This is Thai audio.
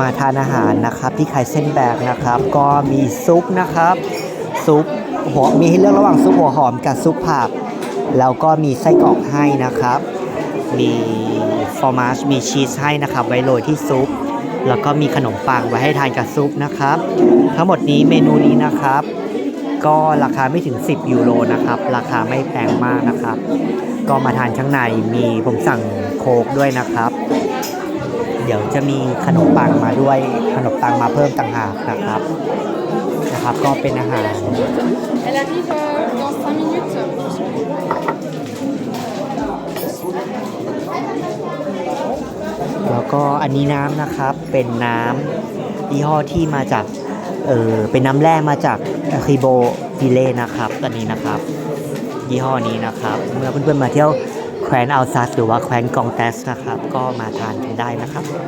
มาทานอาหารนะครับ ที่ไคเส้นแบกนะครับ ก็มีซุปนะครับ ซุปหัวมีให้เลือกระหว่างซุปหัวหอมกับซุปผัก แล้วก็มีไส้กรอกให้นะครับ มีฟอร์มาชมีชีสให้นะครับ ไว้โรยที่ซุป แล้วก็มีขนมปังไว้ให้ทานกับซุปนะครับ ทั้งหมดนี้เมนูนี้นะครับ ก็ราคาไม่ถึง 10 ยูโรนะครับ ราคาไม่แพงมากนะครับ ก็มาทานข้างในมีผมสั่งโค้กด้วยนะครับ เดี๋ยวจะมีขนมปังมาด้วยขนมปังมาเพิ่มต่างหากนะครับนะครับ ก็เป็นอาหาร Elle arrive euh, dans 5 minutes. แล้วก็อันนี้น้ำนะครับเป็นน้ำยี่ห้อที่มาจากเออเป็นน้ำแร่มาจากคิโบฟิเล่นะครับตัวนี้นะครับ ยี่ห้อนี้นะครับ เมื่อเพื่อนๆมาเที่ยว แคว้นอัลซัสหรือว่าแคว้นกองเตสนะครับ ก็มาทานกันได้นะครับ